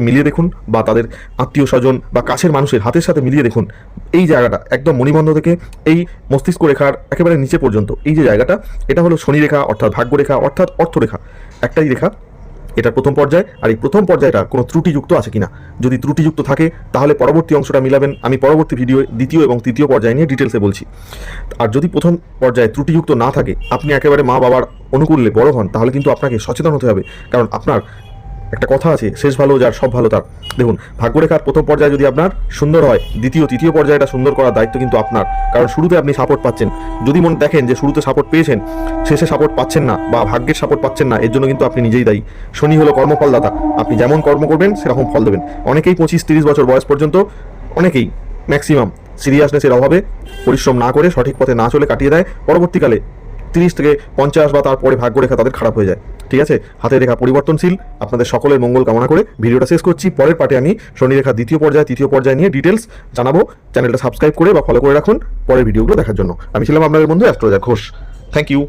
মিলিয়ে দেখুন বা তাদের আত্মীয় স্বজন বা কাছের মানুষের হাতের সাথে মিলিয়ে দেখুন, এই জায়গাটা একদম মণিবন্ধ থেকে এই মস্তিষ্ক রেখার একেবারে নিচে পর্যন্ত। এই যে জায়গাটা, এটা হলো শনি রেখা অর্থাৎ ভাগ্য রেখা অর্থাৎ অর্থরেখা একটাই রেখা এটা প্রথম পর্যায়, আর এই প্রথম পর্যায়টা কোনো ত্রুটিযুক্ত আছে কিনা। যদি ত্রুটিযুক্ত থাকে, তাহলে পরবর্তী অংশটা মিলাবেন। আমি পরবর্তী ভিডিও, দ্বিতীয় এবং তৃতীয় পর্যায় নিয়ে ডিটেলসে বলছি। আর যদি প্রথম পর্যায়ে ত্রুটিযুক্ত না থাকে, আপনি একেবারে মা বাবার অনুকূলে বড় হন, তাহলে কিন্তু আপনাকে সচেতন হতে হবে। কারণ আপনার একটা কথা আছে, শেষ ভালো যার, সব ভালো তার। দেখুন, ভাগ্যরেখার প্রথম পর্যায়ে যদি আপনার সুন্দর হয়, দ্বিতীয়, তৃতীয় পর্যায়টা সুন্দর করার দায়িত্ব কিন্তু আপনার। কারণ শুরুতে আপনি সাপোর্ট পাচ্ছেন। যদি মনে দেখেন যে শুরুতে সাপোর্ট পেয়েছেন, শেষে সাপোর্ট পাচ্ছেন না বা ভাগ্যের সাপোর্ট পাচ্ছেন না, এর জন্য কিন্তু আপনি নিজেই দায়ী। শনি হলো কর্মফলদাতা। আপনি যেমন কর্ম করবেন, সেরকম ফল দেবেন। অনেকেই পঁচিশ, তিরিশ বছর বয়স পর্যন্ত, অনেকেই ম্যাক্সিমাম সিরিয়াসনেসের অভাবে পরিশ্রম না করে সঠিক পথে না চলে কাটিয়ে দেয়। পরবর্তীকালে তিরিশ থেকে পঞ্চাশ বা তারপরে ভাগ্যরেখা তাদের খারাপ হয়ে যায়। ঠিক আছে? হাতের রেখা পরিবর্তনশীল। আপনাদের সকলের মঙ্গল কামনা করে ভিডিওটা শেষ করছি। পরের পার্টে আমি শনি রেখা দ্বিতীয় পর্যায়ে, তৃতীয় পর্যায়ে নিয়ে ডিটেলস জানাব। চ্যানেলটা সাবস্ক্রাইব করে বা ফলো করে রাখুন পরের ভিডিওগুলো দেখার জন্য। আমি ছিলাম আপনাদের বন্ধু অ্যাস্ট্রোজা ঘোষ। Thank you